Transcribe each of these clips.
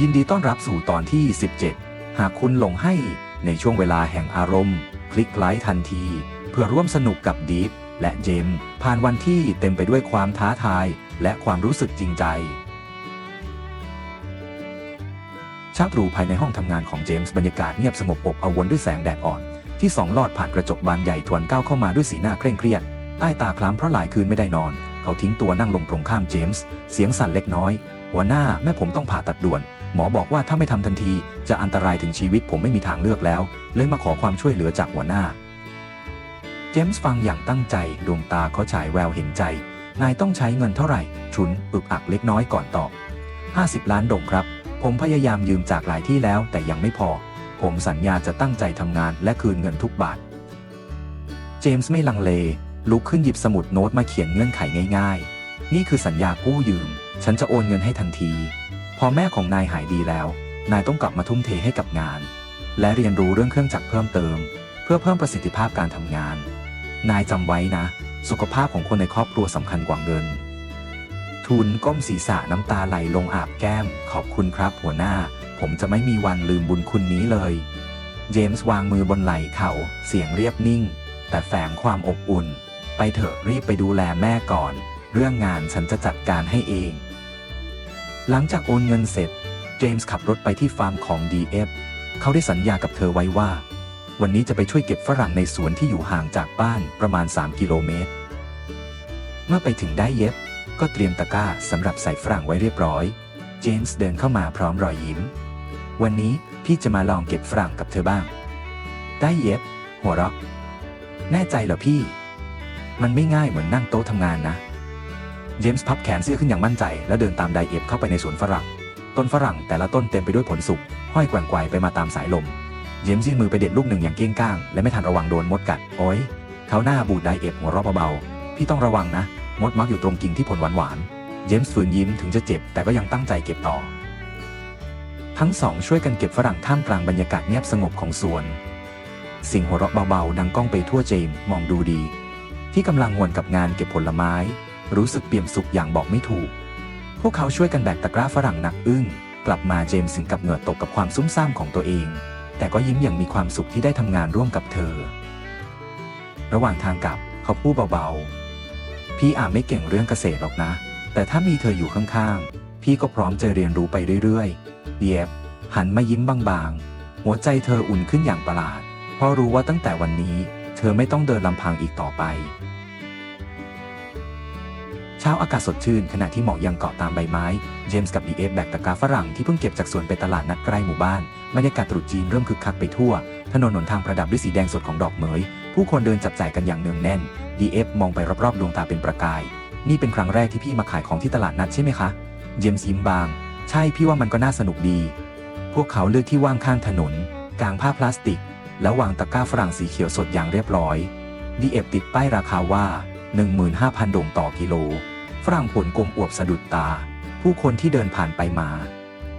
ยินดีต้อนรับสู่ตอนที่ 17 หากคุณหลงให้ในช่วงเวลาแห่งอารมณ์ คลิกไลค์ทันที เพื่อร่วมสนุกกับดีฟและเจมส์ผ่านวันที่เต็มไปด้วยความท้าทาย และความรู้สึกจริงใจเช้าตรู่ภายในห้องทำงานของเจมส์บรรยากาศเงียบสงบอบอวรด้วยแสงแดดอ่อน ที่สองลอดผ่านกระจกบานใหญ่ทวนก้าวเข้ามาด้วยสีหน้าเคร่งเครียดใต้ตาคล้ำเพราะหลายคืนไม่ได้นอน เขาทิ้งตัวนั่งลงตรงข้ามเจมส์เสียงสั่นเล็กน้อย หัวหน้าแม่ผมต้องผ่าตัดด่วน หมอบอกว่าถ้าไม่ทำทันที จะอันตรายถึงชีวิตผมไม่มีทางเลือกแล้ว เลยมาขอความช่วยเหลือจากหัวหน้า เจมส์ฟังอย่างตั้งใจดวงตาเขาฉายแววเห็นใจ นายต้องใช้เงินเท่าไหร่ ชุนอึกอักเล็กน้อยก่อนตอบ 50 ล้านดงครับ ผมพยายามยืมจากหลายที่แล้วแต่ยังไม่พอ ผมสัญญาจะตั้งใจทำงานและคืนเงินทุกบาท เจมส์ไม่ลังเล ลุกขึ้นหยิบสมุดโน้ตมาเขียนเงื่อนไขง่าย ๆ นี่คือสัญญากู้ยืม ฉันจะโอนเงินให้ทันที พอแม่ของนายหายดีแล้ว นายต้องกลับมาทุ่มเทให้กับงาน และเรียนรู้เรื่องเครื่องจักรเพิ่มเติม เพื่อเพิ่มประสิทธิภาพการทำงาน นายจำไว้นะ สุขภาพของคนในครอบครัวสำคัญกว่าเงิน ทุนก้มศีรษะน้ำตาไหลลงอาบแก้ม ขอบคุณครับหัวหน้า ผมจะไม่มีวันลืมบุญคุณนี้เลย เจมส์วางมือบนไหล่เขาเสียงเรียบนิ่ง แต่แฝงความอบอุ่น ไปเถอะรีบไปดูแลแม่ก่อน เรื่องงานฉันจะจัดการให้เอง หลังจากโอนเงินเสร็จ เจมส์ขับรถไปที่ฟาร์มของ DF เขาได้สัญญากับเธอไว้ว่า วันนี้จะไปช่วยเก็บฝรั่งในสวนที่อยู่ห่างจากบ้านประมาณ 3 กิโลเมตร เมื่อไปถึงได้เย็บ ก็เตรียมตะกร้าสำหรับใส่ฝรั่งไว้เรียบร้อย เจมส์เดินเข้ามาพร้อมรอยยิ้ม วันนี้พี่จะมาลองเก็บฝรั่งกับเธอบ้าง ได้เย็บ หัวเราะ แน่ใจเหรอพี่ มันไม่ง่ายเหมือนนั่งโต๊ะทำงานนะ เจมส์พับแขนเสื้อขึ้นอย่างมั่นใจ แล้วเดินตามไดเอฟเข้าไปในสวนฝรั่ง ต้นฝรั่งแต่ละต้นเต็มไปด้วยผลสุกห้อยแกว่งไกวไปมาตามสายลม เจมส์ยื่นมือไปเด็ดลูกหนึ่งอย่างเก้งก้าง และไม่ทันระวังโดนมดกัด โอ้ยเขาหน้าบูดไดเอฟหัวเราะเบาๆพี่ต้องระวังนะ มดมักอยู่ตรงกิ่งที่ผลหวานๆเจมส์ฝืนยิ้มถึงจะเจ็บแต่ก็ยังตั้งใจเก็บต่อ ทั้งสองช่วยกันเก็บฝรั่งท่ามกลางบรรยากาศเงียบสงบของสวนสิ่งหัวเราะเบาๆดังก้องไปทั่วเจมส์มองดูดี ที่กำลังวนกับงานเก็บผลไม้ รู้สึกเปี่ยมสุขอย่างบอกไม่ถูก พวกเขาช่วยกันแบกตะกร้าฝรั่งหนักอึ้ง กลับมาเจมส์ถึงกับเหงื่อตกกับความซุ่มซ่ามของตัวเอง แต่ก็ยิ้มอย่างมีความสุขที่ได้ทำงานร่วมกับเธอ ระหว่างทางกลับเขาพูดเบาๆ พี่อาจไม่เก่งเรื่องเกษตรหรอกนะ แต่ถ้ามีเธออยู่ข้างๆ พี่ก็พร้อมจะเรียนรู้ไปเรื่อยๆเดียบหันมายิ้มบางๆ หัวใจเธออุ่นขึ้นอย่างประหลาด เพราะรู้ว่าตั้งแต่วันนี้ เธอไม่ต้องเดินลำพังอีกต่อไป ช้าอากาศสดชื่นขณะที่หมอกยังเกาะตามใบไม้ เจมส์กับดีเอฟแบกตะกร้าฝรั่งที่เพิ่งเก็บจากสวนไปตลาดนัดใกล้หมู่บ้าน บรรยากาศตรุษจีนเริ่มคึกคักไปทั่ว ถนนหนทางประดับด้วยสีแดงสดของดอกเหมย ผู้คนเดินจับจ่ายกันอย่างเนืองแน่นดีเอฟมองไปรอบๆดวงตาเป็นประกาย นี่เป็นครั้งแรกที่พี่มาขายของที่ตลาดนัดใช่ไหมคะ เจมส์ยิ้มบาง ใช่พี่ว่ามันก็น่าสนุกดี พวกเขาเลือกที่ว่างข้างถนน กางผ้าพลาสติก แล้ววางตะกร้าฝรั่งสีเขียวสดอย่างเรียบร้อยดีเอฟติดป้ายราคาว่า15,000ด่งต่อกิโล ฝรั่งผลกลมอวบสะดุดตา ผู้คนที่เดินผ่านไปมา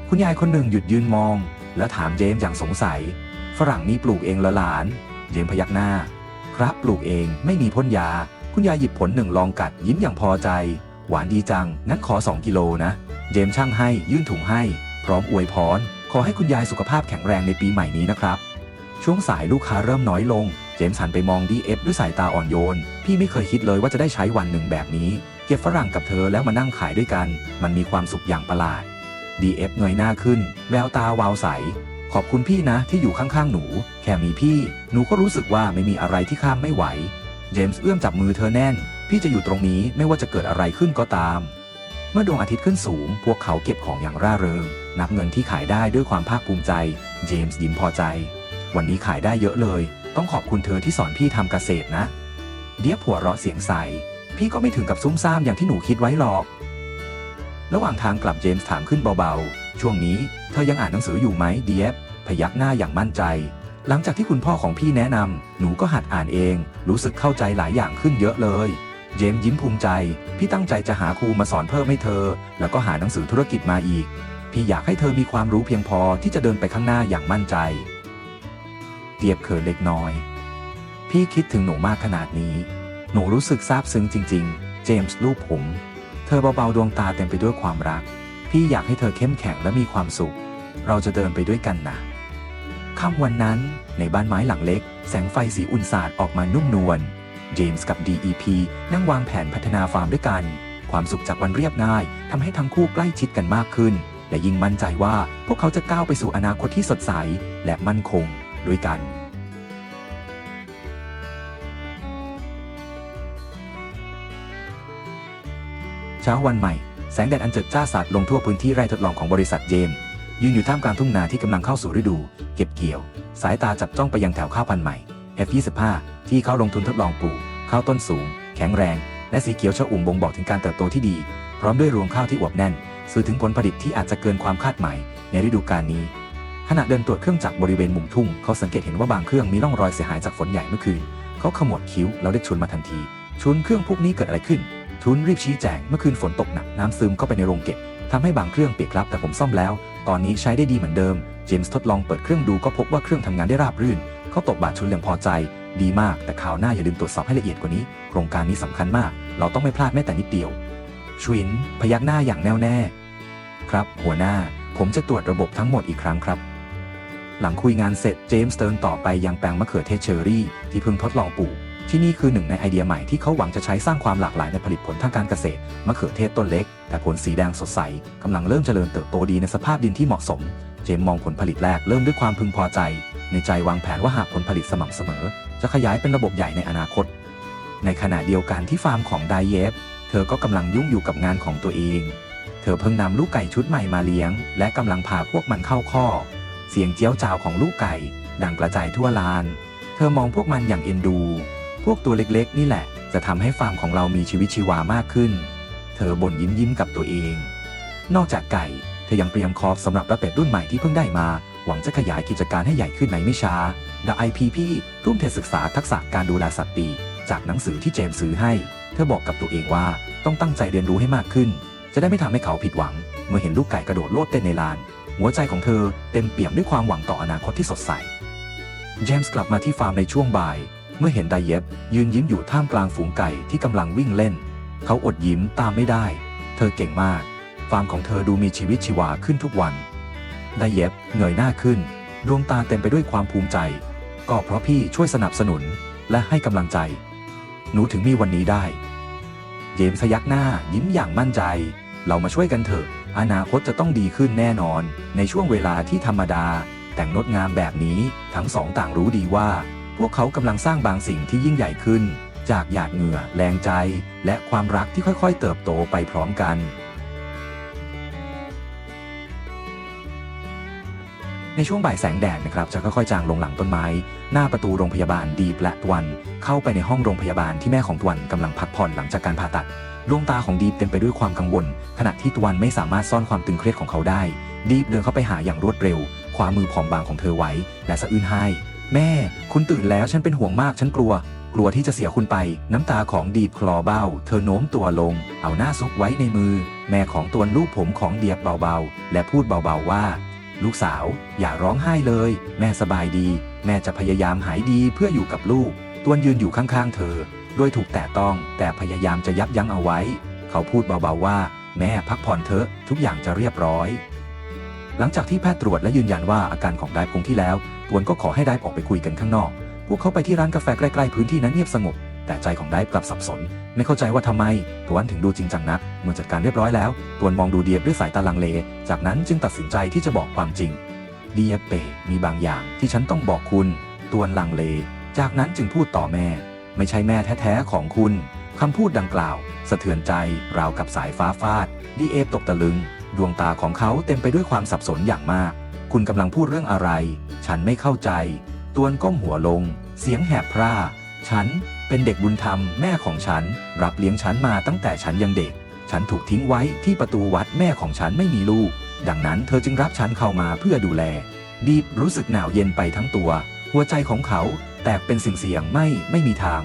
คุณยายคนหนึ่งหยุดยืนมอง แล้วถามเจมส์อย่างสงสัย ฝรั่งนี้ปลูกเองเหรอหลาน เจมส์พยักหน้า ครับปลูกเองไม่มีพ่นยา คุณยายหยิบผลหนึ่งลองกัดยิ้มอย่างพอใจ หวานดีจัง งั้นขอ 2 กิโลนะ เจมส์ช่างให้ยื่นถุงให้ พร้อมอวยพร ขอให้คุณยายสุขภาพแข็งแรงในปีใหม่นี้นะครับช่วงสายลูกค้าเริ่มน้อยลง เจมส์หันไปมองดีเอฟด้วยสายตาอ่อนโยน พี่ไม่เคยคิดเลยว่าจะได้ใช้วันหนึ่งแบบนี้ เก็บฝรั่งกับเธอแล้วมานั่งขายด้วยกัน มันมีความสุขอย่างประหลาด DF เงยหน้าขึ้น แววตาวาวใส ขอบคุณพี่นะที่อยู่ข้างๆหนู แค่มีพี่ หนูก็รู้สึกว่าไม่มีอะไรที่ข้ามไม่ไหว เจมส์เอื้อมจับมือเธอแน่น พี่จะอยู่ตรงนี้ไม่ว่าจะเกิดอะไรขึ้นก็ตาม เมื่อดวงอาทิตย์ขึ้นสูง พวกเขาเก็บของอย่างร่าเริง นับเงินที่ขายได้ด้วยความภาคภูมิใจ เจมส์ยิ้มพอใจ วันนี้ขายได้เยอะเลย ต้องขอบคุณเธอที่สอนพี่ทำเกษตรนะ เดียบหัวเราะเสียงใส พี่ก็ไม่ถึงกับซุ้มซ่ามอย่างที่หนูคิดไว้หรอก ระหว่างทางกลับเจมส์ถามขึ้นเบาๆ ช่วงนี้เธอยังอ่านหนังสืออยู่ไหมเดียบพยักหน้าอย่างมั่นใจ หลังจากที่คุณพ่อของพี่แนะนำหนูก็หัดอ่านเอง รู้สึกเข้าใจหลายอย่างขึ้นเยอะเลย เจมส์ยิ้มภูมิใจ พี่ตั้งใจจะหาครูมาสอนเพิ่มให้เธอ แล้วก็หาหนังสือธุรกิจมาอีก พี่อยากให้เธอมีความรู้เพียงพอที่จะเดินไปข้างหน้าอย่างมั่นใจเดียบเขินเล็กน้อย พี่คิดถึงหนูมากขนาดนี้ หนูรู้สึกซาบซึ้งจริง ๆ เจมส์ลูกผม เธอเบาๆดวงตาเต็มไปด้วยความรัก พี่อยากให้เธอเข้มแข็งและมีความสุข เราจะเดินไปด้วยกันนะค่ำวันนั้นในบ้านไม้หลังเล็ก แสงไฟสีอุ่นสาดออกมานุ่มนวล เจมส์กับ DEP นั่งวางแผนพัฒนาฟาร์มด้วยกัน ความสุขจากวันเรียบง่ายทำให้ทั้งคู่ใกล้ชิดกันมากขึ้น และยิ่งมั่นใจว่าพวกเขาจะก้าวไปสู่อนาคตที่สดใส และมั่นคงด้วยกัน เช้าวันใหม่ แสงแดดอันเจิดจ้าสาดลงทั่วพื้นที่ไร่ทดลองของบริษัทเจม ยืนอยู่ท่ามกลางทุ่งนาที่กำลังเข้าสู่ฤดู เก็บเกี่ยว สายตาจับจ้องไปยังแถวข้าวพันธุ์ใหม่ F25 ที่เขาลงทุนทดลองปลูกข้าวต้นสูง แข็งแรง และสีเขียวชอุ่มบ่งบอกถึงการเติบโตที่ดี พร้อมด้วยรวงข้าวที่อวบแน่น สื่อถึงผลผลิตที่อาจจะเกินความคาดหมายในฤดูกาลนี้ขณะเดินตรวจเครื่องจักรบริเวณมุมทุ่ง เขาสังเกตเห็นว่าบางเครื่องมีร่องรอยเสียหายจากฝนใหญ่เมื่อคืน เขาขมวดคิ้วแล้วเรียกชุนมาทันที ชุนเครื่องพวกนี้เกิดอะไรขึ้น ชุนรีบชี้แจงเมื่อคืนฝนตกหนักน้ำซึมเข้าไปในโรงเก็บทำให้บางเครื่องเปียกครับแต่ผมซ่อมแล้ว ตอนนี้ใช้ได้ดีเหมือนเดิม เจมส์ทดลองเปิดเครื่องดูก็พบว่าเครื่องทำงานได้ราบรื่น เขาตบบาดชุนอย่างพอใจ ดีมากแต่ข่าวหน้าอย่าลืมตรวจสอบให้ละเอียดกว่านี้ โครงการนี้สำคัญมาก เราต้องไม่พลาดแม้แต่นิดเดียวชวิน พยักหน้าอย่างแน่วแน่ ครับ หัวหน้า ผมจะตรวจระบบทั้งหมดอีกครั้งครับ หลังคุยงานเสร็จเจมส์เดินต่อไปยังแปลงมะเขือเทศเชอรี่ที่เพิ่งทดลองปลูก ที่นี่คือหนึ่งในไอเดียใหม่ที่เขาหวังจะใช้สร้างความหลากหลายในผลิตผลทางการเกษตร มะเขือเทศต้นเล็ก แต่ผลสีแดงสดใสกำลังเริ่มเจริญเติบโตดีในสภาพดินที่เหมาะสม เจมมองผลผลิตแรกเริ่มด้วยความพึงพอใจ ในใจวางแผนว่าหากผลผลิตสม่ำเสมอ จะขยายเป็นระบบใหญ่ในอนาคต ในขณะเดียวกันที่ฟาร์มของไดเยฟเธอก็กำลังยุ่งอยู่กับงานของตัวเอง เธอเพิ่งนำลูกไก่ชุดใหม่มาเลี้ยง และกำลังพาพวกมันเข้าข้อ เสียงเจี้ยวจ้าวของลูกไก่ ดังกระจายทั่วลาน เธอมองพวกมันอย่างเอ็นดู พวกตัวเล็กๆ นี่แหละ จะทำให้ฟาร์มของเรามีชีวิตชีวามากขึ้น เธอบ่นยิ้มยิ้มๆกับตัวเอง นอกจากไก่ เธอยังเตรียมคอร์สสำหรับรับเป็ดรุ่นใหม่ที่เพิ่งได้มา หวังจะขยายกิจการให้ใหญ่ขึ้นในไม่ช้า The IPP ทุ่มเทศึกษาทักษะการดูแลสัตว์ปีจากหนังสือที่เจมส์ซื้อให้ เธอบอกกับตัวเองว่าต้องตั้งใจเรียนรู้ให้มากขึ้น จะได้ไม่ทำให้เขาผิดหวัง เมื่อเห็นลูกไก่กระโดดโลดเต้นในลาน หัวใจของเธอเต็มเปี่ยมด้วยความหวังต่ออนาคตที่สดใส เจมส์กลับมาที่ฟาร์มในช่วงบ่าย เมื่อเห็นไดเย็บ ยืนยิ้มอยู่ท่ามกลางฝูงไก่ที่กำลังวิ่งเล่น เขาอดยิ้มตามไม่ได้ เธอเก่งมาก ฟาร์มของเธอดูมีชีวิตชีวาขึ้นทุกวัน ไดเย็บเงยหน้าขึ้น ดวงตาเต็มไปด้วยความภูมิใจ ก็เพราะพี่ช่วยสนับสนุนและให้กำลังใจ หนูถึงมีวันนี้ได้เจมสยักหน้ายิ้มอย่างมั่นใจ เรามาช่วยกันเถอะ อนาคตจะต้องดีขึ้นแน่นอน ในช่วงเวลาที่ธรรมดา แต่งงดงามแบบนี้ทั้งสองต่างรู้ดีว่า พวกเขากำลังสร้างบางสิ่งที่ยิ่งใหญ่ขึ้น จากหยาดเหงื่อแรงใจ และความรักที่ค่อยๆ เติบโตไปพร้อมกัน ในช่วงบ่ายแสงแดดนะครับจะค่อยๆ จางลงหลังต้นไม้ หน้าประตูโรงพยาบาลดีบและตวันเข้าไปในห้องโรงพยาบาลที่แม่ของตวันกำลังพักผ่อนหลังจากการผ่าตัดดวงตาของดีเต็มไปด้วยความกังวล ขณะที่ตวันไม่สามารถซ่อนความตึงเครียดของเขาได้ ดีเดินเข้าไปหาอย่างรวดเร็วคว้ามือผอมบางของเธอไว้ และสะอื้นให้ แม่ คุณตื่นแล้วฉันเป็นห่วงมากฉันกลัว กลัวที่จะเสียคุณไป น้ำตาของดีฟคลอเบ้า เธอโน้มตัวลง เอาหน้าซุกไว้ในมือ แม่ของตวนลูกผมของเดียบเบาๆ และพูดเบาๆว่า ลูกสาว อย่าร้องไห้เลย แม่สบายดี แม่จะพยายามหายดีเพื่ออยู่กับลูกตวนยืนอยู่ข้างๆ เธอโดยถูกแตะต้องแต่พยายามจะยับยั้งเอาไว้ เขาพูดเบาๆว่า แม่พักผ่อนเถอะทุกอย่างจะเรียบร้อย หลังจากที่แพทย์ตรวจและยืนยันว่าอาการของไดฟคงที่แล้วตวนก็ขอให้ไดฟออกไปคุยกันข้างนอก พวกเขาไปที่ร้านกาแฟใกล้ๆพื้นที่นั้นเงียบสงบ แต่ใจของไดฟกลับสับสน ไม่เข้าใจว่าทำไมตวนถึงดูจริงจังนัก เมื่อจัดการเรียบร้อยแล้วตวนมองดูเดียบด้วยสายตาลังเล จากนั้นจึงตัดสินใจที่จะบอกความจริง เดียบเปมีบางอย่างที่ฉันต้องบอกคุณตวนลังเล จากนั้นจึงพูดต่อแม่ ไม่ใช่แม่แท้ๆของคุณคำพูดดังกล่าว สะเทือนใจราวกับสายฟ้าฟาดดีเอฟตกตะลึง ดวงตาของเขาเต็มไปด้วยความสับสนอย่างมาก คุณกำลังพูดเรื่องอะไร ฉันไม่เข้าใจ ตวนก้มหัวลง เสียงแหบพร่า ฉันเป็นเด็กบุญธรรมแม่ของฉัน รับเลี้ยงฉันมาตั้งแต่ฉันยังเด็ก ฉันถูกทิ้งไว้ที่ประตูวัดแม่ของฉันไม่มีลูก ดังนั้นเธอจึงรับฉันเข้ามาเพื่อดูแลดีบรู้สึกหนาวเย็นไปทั้งตัว หัวใจของเขาแตกเป็นสิ่งเสียงไม่ไม่มีทาง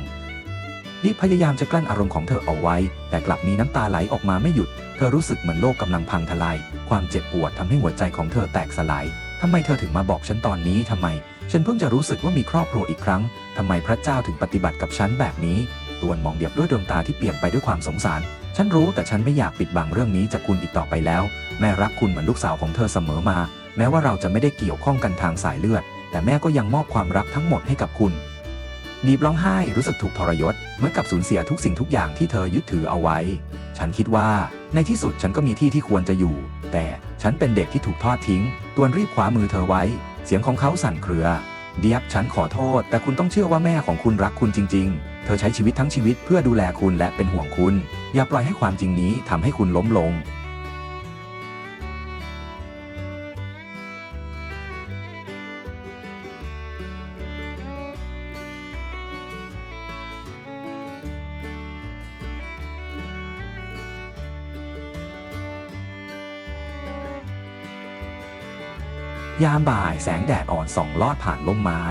ดีบพยายามจะกลั้นอารมณ์ของเธอเอาไว้ แต่กลับมีน้ำตาไหลออกมาไม่หยุด เธอรู้สึกเหมือนโลกกำลังพังทลาย ความเจ็บปวดทำให้หัวใจของเธอแตกสลายทำไมเธอถึงมาบอกฉันตอนนี้ทำไม ฉันเพิ่งจะรู้สึกว่ามีครอบครัวอีกครั้งทำไมพระเจ้าถึงปฏิบัติกับฉันแบบนี้ตวนมองเดียบด้วยดวงตาที่เปลี่ยนไปด้วยความสงสาร ฉันรู้แต่ฉันไม่อยากปิดบังเรื่องนี้จากคุณอีกต่อไปแล้ว แม่รักคุณเหมือนลูกสาวของเธอเสมอมา แม้ว่าเราจะไม่ได้เกี่ยวข้องกันทางสายเลือด แต่แม่ก็ยังมอบความรักทั้งหมดให้กับคุณ ดีบร้องไห้รู้สึกถูกทรยศเหมือนกับสูญเสียทุกสิ่งทุกอย่างที่เธอยึดถือเอาไว้ ฉันคิดว่าในที่สุดฉันก็มีที่ที่ควรจะอยู่ แต่ฉันเป็นเด็กที่ถูกทอดทิ้ง ตวนรีบคว้ามือเธอไว้ เสียงของเขาสั่นเครือ เดียบฉันขอโทษ แต่คุณต้องเชื่อว่าแม่ของคุณรักคุณจริง ๆ เธอใช้ชีวิตทั้งชีวิตเพื่อดูแลคุณและเป็นห่วงคุณ อย่าปล่อยให้ความจริงนี้ทำให้คุณล้มลง ยามบ่ายแสงแดดอ่อนส่องลอดผ่านล่มไม้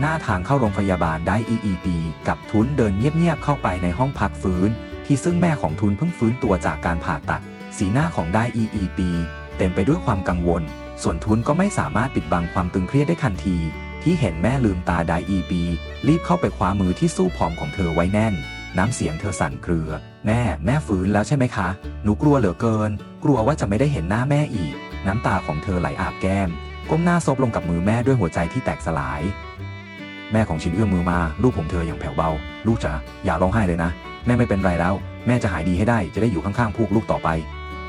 หน้าทางเข้าโรงพยาบาลได้ EEP กับทุนเดินเงียบๆเข้าไปในห้องพักฟื้น ที่ซึ่งแม่ของทุนเพิ่งฟื้นตัวจากการผ่าตัด สีหน้าของได้ EEP เต็มไปด้วยความกังวล ส่วนทุนก็ไม่สามารถปิดบังความตึงเครียดได้ทันที ที่เห็นแม่ลืมตาได้ EEP รีบเข้าไปคว้ามือที่สู้ผอมของเธอไว้แน่น น้ำเสียงเธอสั่นเครือ แม่แม่ฟื้นแล้วใช่ไหมคะ หนูกลัวเหลือเกิน กลัวว่าจะไม่ได้เห็นหน้าแม่อีก น้ำตาของเธอไหลอาบแก้ม ก้มหน้าซบลงกับมือแม่ด้วยหัวใจที่แตกสลาย แม่ของชินเอื้อมมือมาลูกผมเธออย่างแผ่วเบา ลูกจ๋าอย่าร้องไห้เลยนะ แม่ไม่เป็นไรแล้ว แม่จะหายดีให้ได้จะได้อยู่ข้างๆพวกลูกต่อไป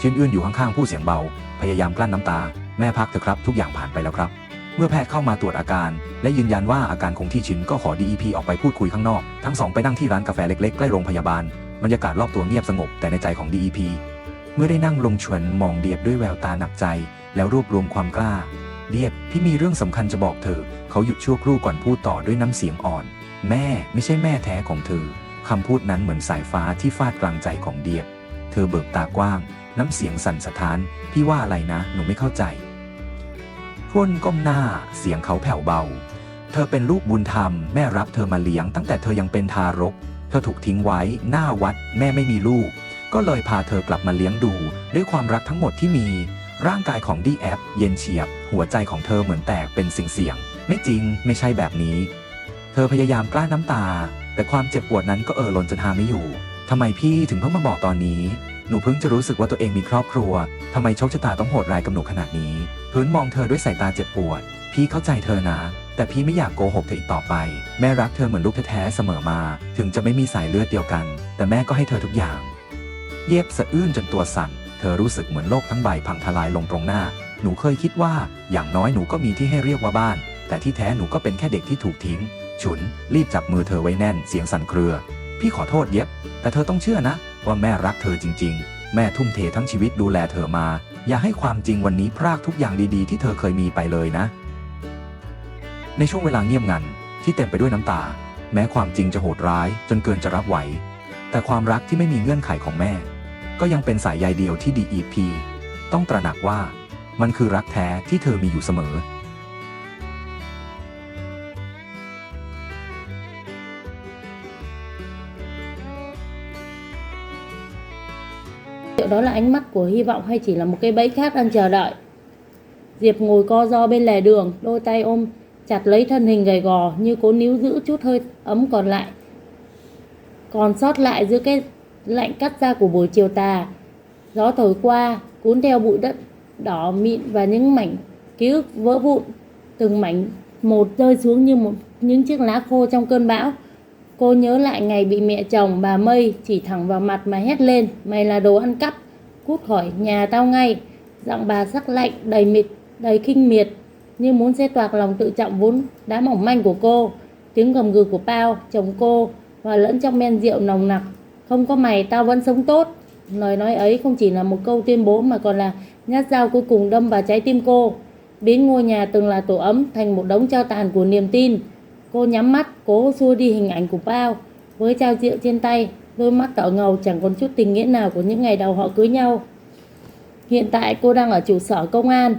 ชินเอื้อนอยู่ข้างๆผู้เสียงเบา พยายามกลั้นน้ำตา แม่พักเถอะครับ ทุกอย่างผ่านไปแล้วครับ เมื่อแพทย์เข้ามาตรวจอาการ และยืนยันว่าอาการคงที่ชินก็ขอ DEP ออกไปพูดคุยข้างนอก ทั้งสองไปนั่งที่ร้านกาแฟเล็กๆใกล้โรงพยาบาลบรรยากาศรอบตัวเงียบสงบแต่ในใจของ DEP เมื่อได้นั่งลงชวนมองเดียบด้วยแววตาหนักใจ แล้วรวบรวมความกล้า เดียบพี่มีเรื่องสำคัญจะบอกเธอ เขาหยุดชั่วครู่ก่อนพูดต่อด้วยน้ำเสียงอ่อน แม่ไม่ใช่แม่แท้ของเธอคำพูดนั้นเหมือนสายฟ้าที่ฟาดกลางใจของเดียบ เธอเบิกตากว้าง น้ำเสียงสั่นสะท้าน พี่ว่าอะไรนะ หนูไม่เข้าใจพรุ่นก้มหน้า เสียงเขาแผ่วเบา เธอเป็นลูกบุญธรรม แม่รับเธอมาเลี้ยงตั้งแต่เธอยังเป็นทารก เธอถูกทิ้งไว้หน้าวัด แม่ไม่มีลูก ก็เลยพาเธอกลับมาเลี้ยงดู ด้วยความรักทั้งหมดที่มี ร่างกายของดีแอฟเย็นเฉียบ หัวใจของเธอเหมือนแตกเป็นสิ่งเสียง ไม่จริงไม่ใช่แบบนี้ เธอพยายามกลั้นน้ำตา แต่ความเจ็บปวดนั้นก็เอ่อล้นจนหาไม่อยู่ทำไมพี่ถึงเพิ่งมาบอกตอนนี้ หนูเพิ่งจะรู้สึกว่าตัวเองมีครอบครัวทำไมโชคชะตาต้องโหดร้ายกับหนูขนาดนี้ พื้นมองเธอด้วยสายตาเจ็บปวด พี่เข้าใจเธอนะแต่พี่ไม่อยากโกหกเธออีกต่อไป แม่รักเธอเหมือนลูกแท้ๆเสมอมา ถึงจะไม่มีสายเลือดเดียวกัน แต่แม่ก็ให้เธอทุกอย่าง เย็บสะอื้นจนตัวสั่น ธอรู้สึกเหมือนโลกทั้งใบพังทลายลงตรงหน้า หนูเคยคิดว่าอย่างน้อยหนูก็มีที่ให้เรียกว่าบ้าน แต่ที่แท้หนูก็เป็นแค่เด็กที่ถูกทิ้ง ฉุน รีบจับมือเธอไว้แน่นเสียงสั่นเครือ พี่ขอโทษเย็บ แต่เธอต้องเชื่อนะ ว่าแม่รักเธอจริง ๆ แม่ทุ่มเททั้งชีวิตดูแลเธอมา อย่าให้ความจริงวันนี้พรากทุกอย่างดีๆ ที่เธอเคยมีไปเลยนะ ในช่วงเวลาเงียบงันที่เต็มไปด้วยน้ำตา แม้ความจริงจะโหดร้าย จนเกินจะรับไหว แต่ความรักที่ไม่มีเงื่อนไขของแม่ ก็ยังเป็นสายใยเดียวที่ DEP ต้องตระหนักว่า มันคือรักแท้ที่เธอมีอยู่เสมอ Liệu đó là ánh mắt của hy vọng hay chỉ là một cái bẫy khác đang chờ đợi? Diệp ngồi co ro bên lề đường, đôi tay ôm chặt lấy thân hình gầy gò như cố níu giữ chút hơi ấm còn lại. Còn sót lại giữa cái lạnh cắt ra của buổi chiều tà. Gió thổi qua, cuốn theo bụi đất đỏ mịn và những mảnh ký ức vỡ vụn. Từng mảnh một rơi xuống như một những chiếc lá khô trong cơn bão. Cô nhớ lại ngày bị mẹ chồng bà Mây chỉ thẳng vào mặt mà hét lên Mày là đồ ăn cắp Cút khỏi nhà tao ngay Giọng bà sắc lạnh đầy mịt Đầy kinh miệt Như muốn xe toạc lòng tự trọng vốn đã mỏng manh của cô Tiếng gầm gừ của Pao Chồng cô Và lẫn trong men rượu nồng nặc không có mày tao vẫn sống tốt Lời nói ấy không chỉ là một câu tuyên bố Mà còn là nhát dao cuối cùng đâm vào trái tim cô Biến ngôi nhà từng là tổ ấm Thành một đống trao tàn của niềm tin Cô nhắm mắt, cố xua đi hình ảnh của Bao. Với chai rượu trên tay, đôi mắt đỏ ngầu chẳng còn chút tình nghĩa nào của những ngày đầu họ cưới nhau. Hiện tại cô đang ở trụ sở công an,